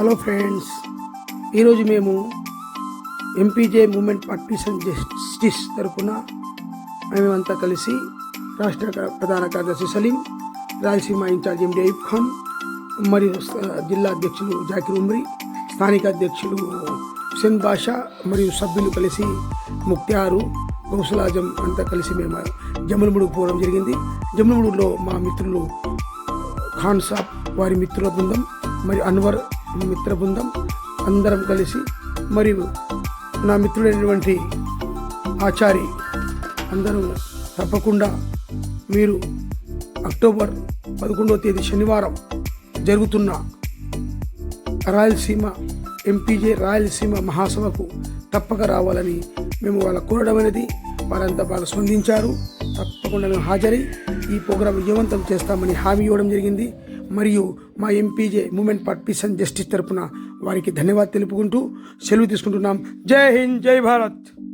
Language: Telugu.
హలో ఫ్రెండ్స్ ఈరోజు మేము ఎంపీజే మూమెంట్ పార్టీషన్ జస్టిస్ తరఫున మేమంతా కలిసి రాష్ట్ర ప్రధాన కార్యదర్శి సలీం రాయలసీమ ఇన్ఛార్జ్ ఎండి అయూబ్ ఖాన్ మరియు జిల్లా అధ్యక్షులు జాకిర్ ఉమ్రి స్థానిక అధ్యక్షులు హుసేన్ బాషా మరియు సభ్యులు కలిసి ముక్త్యారు గౌసలాజం అంతా కలిసి మేము జమ్మలముడు పోవడం జరిగింది. జమ్మలముడులో మా మిత్రులు ఖాన్ సాబ్ వారి మిత్రుల బృందం మరియు అన్వర్ మిత్ర బృందం అందరం కలిసి మరియు నా మిత్రుడైనటువంటి ఆచారి అందరూ తప్పకుండా మీరు అక్టోబర్ పదకొండవ తేదీ శనివారం జరుగుతున్న రాయలసీమ ఎంపీజే రాయలసీమ మహాసభకు తప్పక రావాలని మేము వాళ్ళ కోరడం అనేది వారంతా బాగా స్పందించారు. తప్పకుండా మేము హాజరై ఈ ప్రోగ్రాం విజయవంతం చేస్తామని హామీ ఇవ్వడం జరిగింది. మరియు మా MPJ movement for peace and justice తరపున వారికి ధన్యవాదాలు తెలుపుకుంటూ సెలవు తీసుకుంటున్నాం. జై హింద్ జై భారత్.